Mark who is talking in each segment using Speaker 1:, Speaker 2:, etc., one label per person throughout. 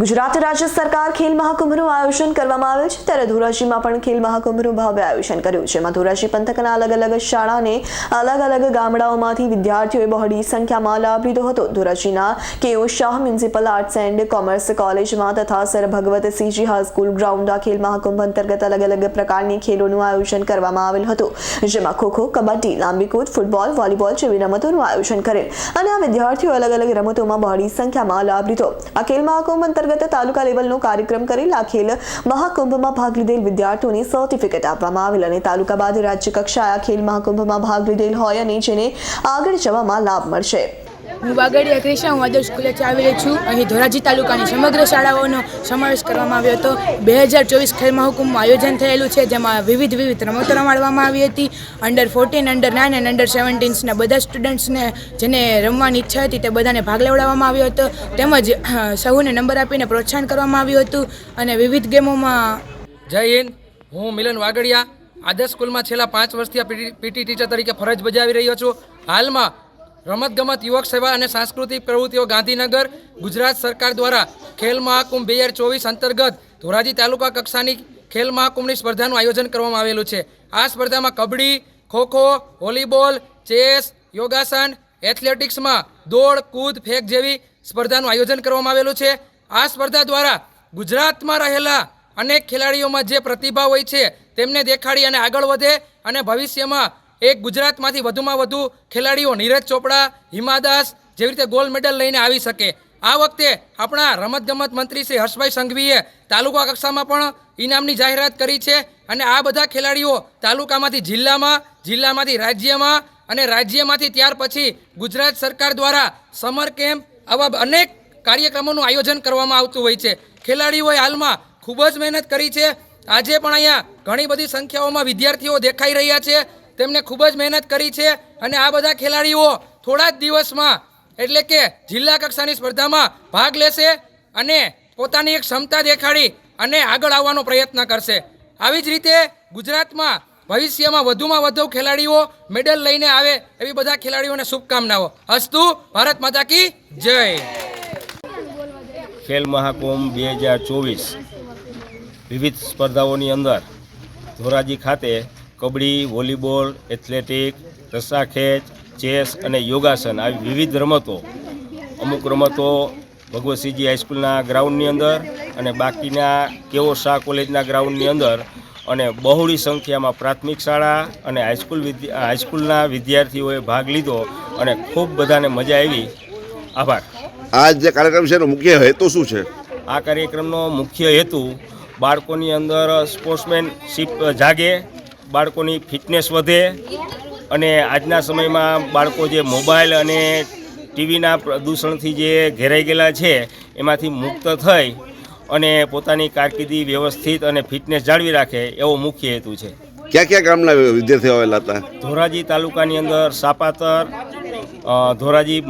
Speaker 1: ગુજરાત રાજ્ય સરકાર ખેલ મહાકુંભનું આયોજન કરવામાં આવેલ છે ત્યારે ધોરાજીમાં પણ ખેલ મહાકુંભનું ભવ્ય આયોજન કર્યું છે. જેમાં ધોરાજી પંથકના અલગ અલગ શાળાને અલગ અલગ ગામડાઓમાંથી વિદ્યાર્થીઓએ બહોળી સંખ્યામાં લાભ લીધો હતો. ધોરાજીના KO Shah municipal arts and commerce કોલેજમાં તથા sir Bhagwatsinhji high school ground Khel Mahakumbh અંતર્ગત અલગ અલગ પ્રકારની ખેલોનું આયોજન કરવામાં આવેલ હતું. જેમાં ખોખો કબડ્ડી, લાંબી કૂદ, ફૂટબોલ, વોલીબોલ જેવી રમતોનું આયોજન કરેલ. અને આ વિદ્યાર્થીઓ અલગ અલગ રમતોમાં બહોળી સંખ્યામાં લાભ લીધો. આ ખેલ મહાકુંભ અંતર્ગત તાલુકા લેવલનો કાર્યક્રમ કરી આ ખેલ મહાકુંભમાં ભાગ લીધેલ વિદ્યાર્થીઓને સર્ટિફિકેટ આપવામાં આવેલ અને તાલુકા બાદ રાજ્ય કક્ષાએ આ ખેલ મહાકુંભમાં ભાગ લીધેલ હોય અને જેને આગળ જવામાં લાભ મળશે.
Speaker 2: હું વાગડિયા ક્રિષ્ના હું આદર્શ કોલેજથી આવેલી છું. અહીં ધોરાજી તાલુકાની સમગ્ર શાળાઓનો સમાવેશ કરવામાં આવ્યો હતો. બે હજાર ચોવીસ ખેલ મહાકુંભનું આયોજન થયેલું છે, જેમાં વિવિધ વિવિધ રમતો રમાડવામાં આવી હતી. અંડર ફોર્ટીન અંડર નાઇન અને અંડર સેવન્ટીન્સના બધા સ્ટુડન્ટ્સને જેને રમવાની ઈચ્છા હતી તે બધાને ભાગ લેવડાવવામાં આવ્યો હતો. તેમજ સૌને નંબર આપીને પ્રોત્સાહન કરવામાં આવ્યું હતું. અને વિવિધ ગેમોમાં
Speaker 3: જય હિન્દ. હું મિલન વાગડિયા, આદર્શ સ્કૂલમાં છેલ્લા પાંચ વર્ષથી પીટી ટીચર તરીકે ફરજ બજાવી રહ્યો છું. હાલમાં રમતગમત, યુવક સેવા અને સાંસ્કૃતિક પ્રવૃત્તિઓ ગાંધીનગર, ગુજરાત સરકાર દ્વારા ખેલ મહાકુંભ બે હજાર ચોવીસ અંતર્ગત ધોરાજી તાલુકા કક્ષાની ખેલ મહાકુંભની સ્પર્ધાનું આયોજન કરવામાં આવેલું છે. આ સ્પર્ધામાં કબડ્ડી, ખોખો, વોલીબોલ, ચેસ, યોગાસન, એથ્લેટિક્સમાં દોડ, કૂદ, ફેંક જેવી સ્પર્ધાનું આયોજન કરવામાં આવેલું છે. આ સ્પર્ધા દ્વારા ગુજરાતમાં રહેલા અનેક ખેલાડીઓમાં જે પ્રતિભા હોય છે, તેમને દેખાડી અને આગળ વધે અને ભવિષ્યમાં એક ગુજરાતમાંથી વધુમાં વધુ ખેલાડીઓ નીરજ ચોપડા હિમાદાસ જેવી રીતે ગોલ્ડ મેડલ લઈને આવી શકે. આ વખતે આપણા રમતગમત મંત્રી શ્રી હર્ષભાઈ સંઘવીએ તાલુકા કક્ષામાં પણ ઇનામની જાહેરાત કરી છે અને આ બધા ખેલાડીઓ તાલુકામાંથી જિલ્લામાં, જિલ્લામાંથી રાજ્યમાં અને રાજ્યમાંથી ત્યાર પછી ગુજરાત સરકાર દ્વારા સમર કેમ્પ આવા અનેક કાર્યક્રમોનું આયોજન કરવામાં આવતું હોય છે. ખેલાડીઓએ હાલમાં ખૂબ જ મહેનત કરી છે. આજે પણ અહીંયા ઘણી બધી સંખ્યાઓમાં વિદ્યાર્થીઓ દેખાઈ રહ્યા છે. તેમને ખૂબ જ મહેનત કરી છે અને આ બધા ખેલાડીઓ થોડા જ દિવસમાં, એટલે કે જિલ્લા કક્ષાની સ્પર્ધામાં ભાગ લેશે અને પોતાની એક ક્ષમતા દેખાડી અને આગળ આવવાનો પ્રયત્ન કરશે. આવી જ રીતે ગુજરાતમાં ભવિષ્યમાં વધુમાં વધુ ખેલાડીઓ મેડલ લઈને આવે એવી બધા ખેલાડીઓને શુભકામનાઓ. અસ્તુ, ભારત માતા કી જય.
Speaker 4: ખેલ મહાકુંભ બે હજાર ચોવીસ વિવિધ સ્પર્ધાઓની અંદર ધોરાજી ખાતે કબડ્ડી વોલીબોલ એથ્લેટિક રસ્સાખેંચ ચેસ અને યોગાસન આવી વિવિધ રમતો. અમુક રમતો ભગવતસિંહજી હાઈસ્કૂલના ગ્રાઉન્ડની અંદર અને બાકીના કેવો શાહ કોલેજના ગ્રાઉન્ડની અંદર અને બહોળી સંખ્યામાં પ્રાથમિક શાળા અને હાઈસ્કૂલ વિદ્યા હાઈસ્કૂલના વિદ્યાર્થીઓએ ભાગ લીધો અને ખૂબ બધાને મજા આવી. આભાર.
Speaker 5: આ જે કાર્યક્રમ છે એનો મુખ્ય હેતુ શું છે?
Speaker 4: આ કાર્યક્રમનો મુખ્ય હેતુ બાળકોની અંદર સ્પોર્ટ્સમેનશીપ જાગે બાળકોની ફિટનેસ વધે અને આજના સમયમાં બાળકો જે મોબાઈલ અને ટીવીના પ્રદૂષણથી જે ઘેરાઈ ગયેલા છે એમાંથી મુક્ત થઈ અને પોતાની કારકિર્દી વ્યવસ્થિત અને ફિટનેસ જાળવી રાખે એવો મુખ્ય હેતુ છે.
Speaker 5: ક્યાં ક્યાં ગામના વિદ્યાર્થીઓ આવેલા હતા?
Speaker 4: ધોરાજી તાલુકાની અંદર સાપાતર ધોરાજી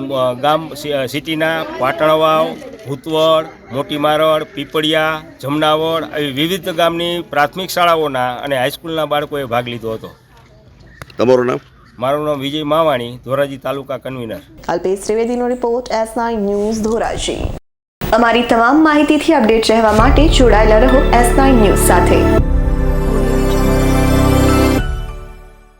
Speaker 4: ગામ સિટીના પાટણવાવ ભૂતવડ મોટી મારડ પીપળિયા જમનાવળ આવી વિવિધ ગામની પ્રાથમિક શાળાઓના અને હાઈસ્કૂલના બાળકોએ ભાગ લીધો હતો.
Speaker 5: તમારું નામ?
Speaker 4: મારું નામ Vijay Mavani Dhoraji taluka convener.
Speaker 1: Alpesh ત્રિવેદીનો report S nine news Dhoraji. અમારી તમામ માહિતીથી અપડેટ રહેવા માટે જોડાયેલા રહો એસ નાઇન ન્યૂઝ સાથે.